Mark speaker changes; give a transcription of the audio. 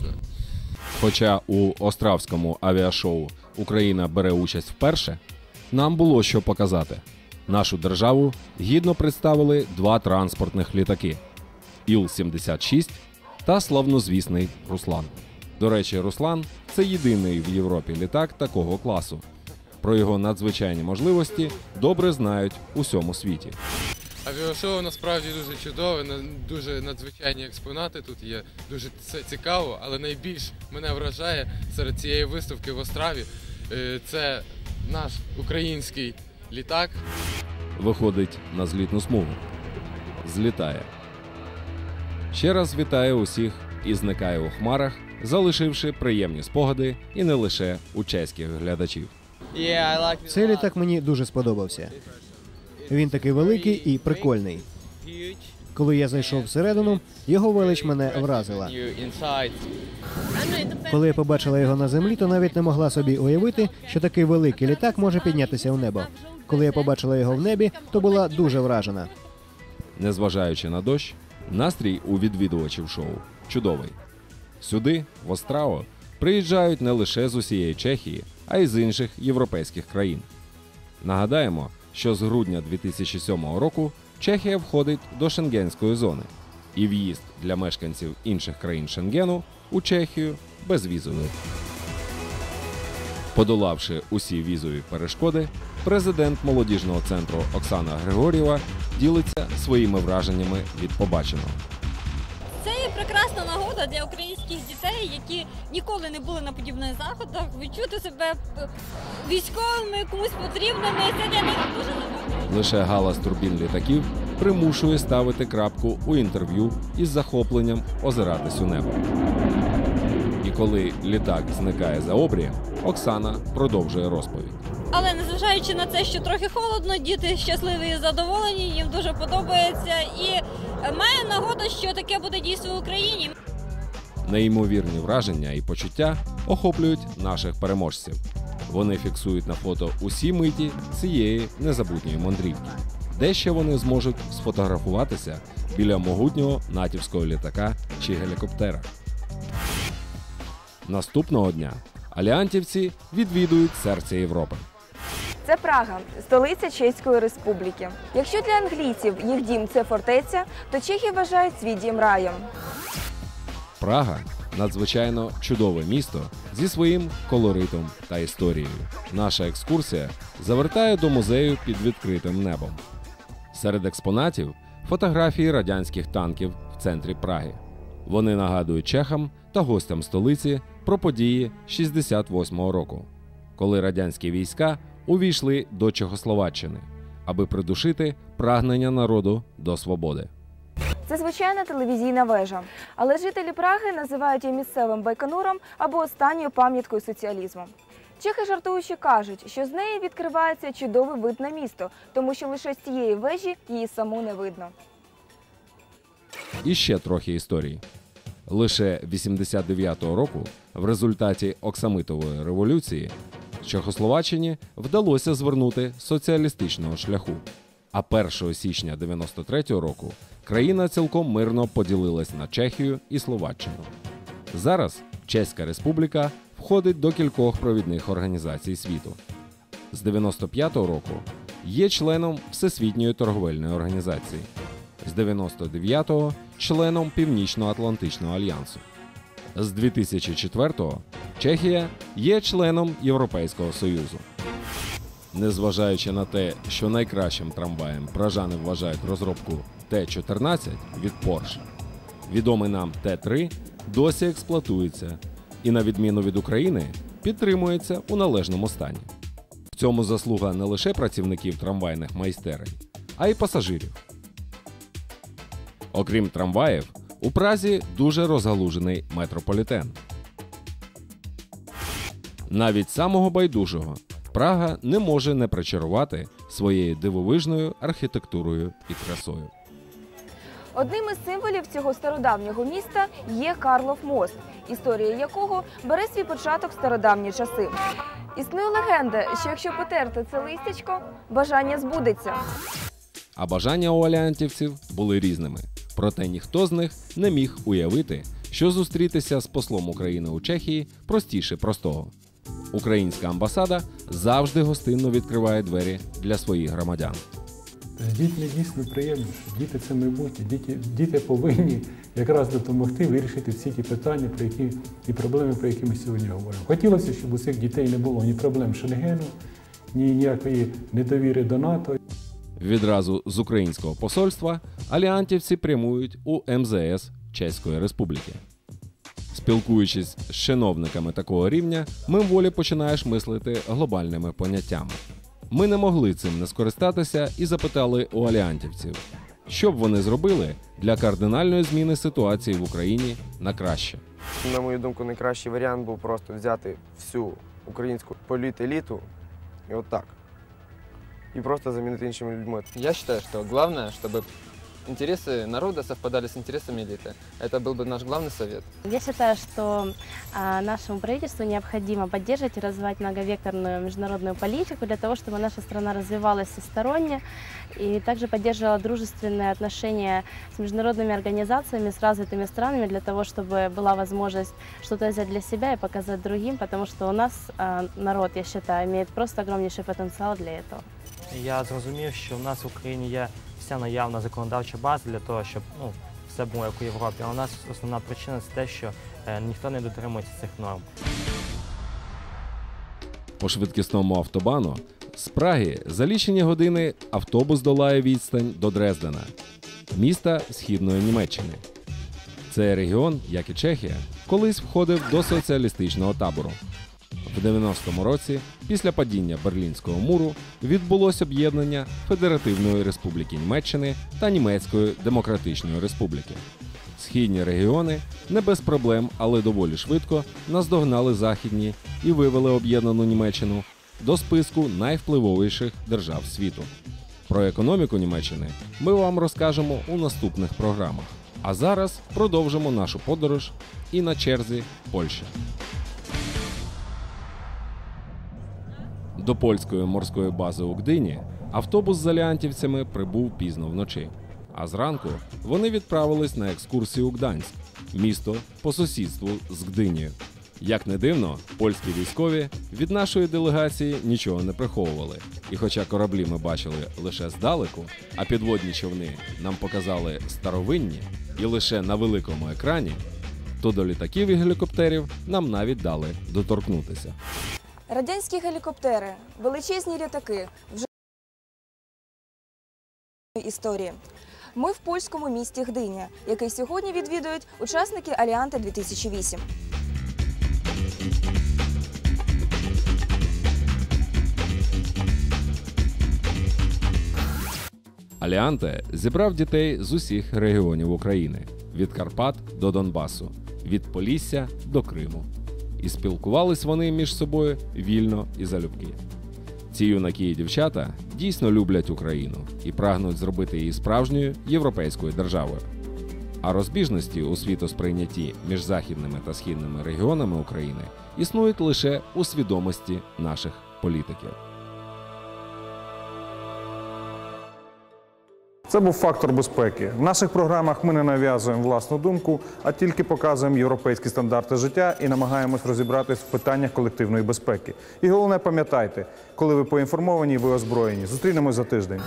Speaker 1: класно.
Speaker 2: Хоча у Островському авіашоу Україна бере участь вперше, нам було що показати. Нашу державу гідно представили два транспортних літаки Іл-76 та славнозвісний Руслан. До речі, Руслан це єдиний в Європі літак такого класу. Про його надзвичайні можливості добре знають у всьому світі.
Speaker 1: Авіашоу насправді дуже чудове, дуже надзвичайні експонати тут є, дуже це цікаво, але найбільш мене вражає серед цієї виставки в Острові. е, Це наш український літак.
Speaker 2: виходить на злітну смугу. Злітає. Ще раз вітає усіх і зникає у хмарах, залишивши приємні спогади і не лише у чеських глядачів.
Speaker 3: Цей літак мені дуже сподобався. Він такий великий і прикольний. Коли я зайшов всередину, його велич мене вразила. Коли я побачила його на землі, то навіть не могла собі уявити, що такий великий літак може піднятися в небо. Коли я побачила його в небі, то була дуже вражена.
Speaker 2: Незважаючи на дощ, настрій у відвідувачів шоу чудовий. Сюди, в Остраво, приїжджають не лише з усієї Чехії, а й з інших європейських країн. Нагадаємо, що з грудня 2007 року Чехія входить до шенгенської зони, і в'їзд для мешканців інших країн Шенгену у Чехію безвізовий. Подолавши усі візові перешкоди, президент молодіжного центру Оксана Григорєва ділиться своїми враженнями від побаченого.
Speaker 4: Для українських дітей, які ніколи не були на подібних заходах, відчути себе військовими, комусь потрібними. Це для них дуже нагода.
Speaker 2: Лише галас турбін літаків примушує ставити крапку у інтерв'ю із захопленням озиратись у небо. І коли літак зникає за обрієм, Оксана продовжує розповідь.
Speaker 4: Але незважаючи на це, що трохи холодно, діти щасливі і задоволені, їм дуже подобається. І маю нагоду, що таке буде дійсно в Україні.
Speaker 2: Неймовірні враження і почуття охоплюють наших переможців. Вони фіксують на фото усі миті цієї незабутньої мандрівки. Де ще вони зможуть сфотографуватися біля могутнього натівського літака чи гелікоптера. Наступного дня аліантівці відвідують серце Європи.
Speaker 5: Це Прага, столиця Чеської Республіки. Якщо для англійців їх дім це фортеця, то чехи вважають свій дім раєм.
Speaker 2: Прага надзвичайно чудове місто зі своїм колоритом та історією. Наша екскурсія завертає до музею під відкритим небом. Серед експонатів фотографії радянських танків в центрі Праги. Вони нагадують чехам та гостям столиці про події 68-го року, коли радянські війська увійшли до Чехословаччини, аби придушити прагнення народу до свободи.
Speaker 5: Це звичайна телевізійна вежа. Але жителі Праги називають її місцевим байконуром або останньою пам'яткою соціалізму. Чехи жартуючи кажуть, що з неї відкривається чудовий вид на місто, тому що лише з цієї вежі її саму не видно.
Speaker 2: І ще трохи історії. Лише 89-го року, в результаті Оксамитової революції, Чехословаччині вдалося звернути соціалістичного шляху. А 1 січня 93-го року країна цілком мирно поділилась на Чехію і Словаччину. Зараз Чеська Республіка входить до кількох провідних організацій світу. З 95-го року є членом Всесвітньої торговельної організації. З 99-го членом Північно-Атлантичного альянсу. З 2004-го Чехія є членом Європейського Союзу. Незважаючи на те, що найкращим трамваєм пражани вважають розробку Т-14 від Porsche, відомий нам Т-3 досі експлуатується і, на відміну від України, підтримується у належному стані. В цьому заслуга не лише працівників трамвайних майстерень, а й пасажирів. Окрім трамваїв, у Празі дуже розгалужений метрополітен. Навіть самого байдужого Прага не може не причарувати своєю дивовижною архітектурою і красою.
Speaker 5: Одним із символів цього стародавнього міста є Карлов мост, історія якого бере свій початок в стародавні часи. Існує легенда, що якщо потерти це листячко, бажання збудеться.
Speaker 2: А бажання у аліантівців були різними, проте ніхто з них не міг уявити, що зустрітися з послом України у Чехії простіше простого. Українська амбасада завжди гостинно відкриває двері для своїх громадян.
Speaker 6: З дітьми дійсно приємно, що діти це майбутнє. Діти, діти повинні якраз допомогти вирішити всі ті питання, про які і проблеми, про які ми сьогодні говоримо. Хотілося, щоб у цих дітей не було ні проблем Шенгену, ні ніякої недовіри до НАТО.
Speaker 2: Відразу з українського посольства аліантівці прямують у МЗС Чеської Республіки. Спілкуючись з чиновниками такого рівня, мимволі починаєш мислити глобальними поняттями. Ми не могли цим не скористатися і запитали у аліантівців, що б вони зробили для кардинальної зміни ситуації в Україні на краще.
Speaker 7: На мою думку, найкращий варіант був просто взяти всю українську політеліту і отак. І просто замінити іншими людьми.
Speaker 8: Я считаю, что главное, чтобы интересы народа совпадали с интересами элиты. Это был бы наш главный совет.
Speaker 9: Я считаю, что а, нашему правительству необходимо поддерживать и развивать многовекторную международную политику для того, чтобы наша страна развивалась всесторонне и также поддерживала дружественные отношения с международными организациями, с развитыми странами для того, чтобы была возможность что-то взять для себя и показать другим, потому что у нас а, народ, я считаю, имеет просто огромнейший потенциал для этого.
Speaker 10: Я зрозумів, що в нас в Україні є вся наявна законодавча база для того, щоб ну, все було як у Європі. Але у нас основна причина це те, що е, ніхто не дотримується цих норм.
Speaker 2: По швидкісному автобану з Праги за лічені години автобус долає відстань до Дрездена, міста східної Німеччини. Цей регіон, як і Чехія, колись входив до соціалістичного табору. В 90-му році, після падіння Берлінського муру, відбулося об'єднання Федеративної Республіки Німеччини та Німецької Демократичної Республіки. Східні регіони не без проблем, але доволі швидко наздогнали західні і вивели об'єднану Німеччину до списку найвпливовіших держав світу. Про економіку Німеччини ми вам розкажемо у наступних програмах. А зараз продовжимо нашу подорож і на черзі Польща. До польської морської бази у Гдині автобус з аліантівцями прибув пізно вночі. А зранку вони відправились на екскурсію у Гданськ, місто по сусідству з Гдинією. Як не дивно, польські військові від нашої делегації нічого не приховували. І хоча кораблі ми бачили лише здалеку, а підводні човни нам показали старовинні і лише на великому екрані, то до літаків і гелікоптерів нам навіть дали доторкнутися.
Speaker 5: Радянські гелікоптери, величезні літаки вже історії. Ми в польському місті Гдиня, який сьогодні відвідують учасники Аліанти 2008.
Speaker 2: Аліанте зібрав дітей з усіх регіонів України від Карпат до Донбасу, від Полісся до Криму. І спілкувались вони між собою вільно і залюбки. Ці юнаки і дівчата дійсно люблять Україну і прагнуть зробити її справжньою європейською державою. А розбіжності у світосприйнятті між західними та східними регіонами України існують лише у свідомості наших політиків.
Speaker 11: Це був фактор безпеки. В наших програмах ми не нав'язуємо власну думку, а тільки показуємо європейські стандарти життя і намагаємось розібратись в питаннях колективної безпеки. І головне, пам'ятайте, коли ви поінформовані, ви озброєні. Зустрінемось за тиждень.